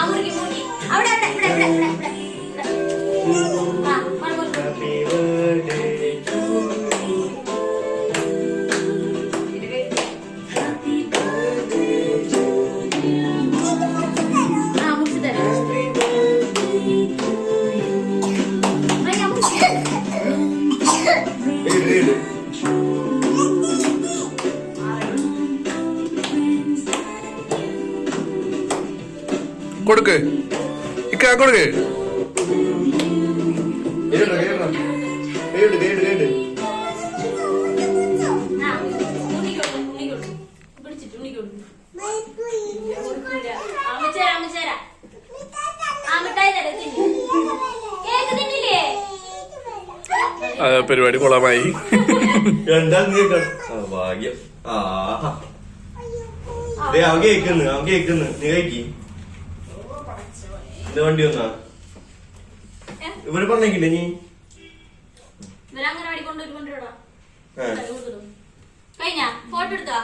അവിടെ ഇവിടെ ഇവിടെ. കൊടുക്ക്. ഇക്ക കൊടുക്ക്. പരിപാടി കൊള്ളാമായി. ഭാഗ്യം. ആ അവൻ കേക്കുന്നു അവൻ കേക്കുന്നു നീ കഴിക്കും. ഇന്ന് വണ്ടി വന്നാ? ഇവർ പറഞ്ഞേക്കില്ലേ നീ? ഇവരങ്ങനെ കൊണ്ടുപോയി കൊണ്ടുവരാ കഴിഞ്ഞ? ഫോട്ടോ എടുത്താ?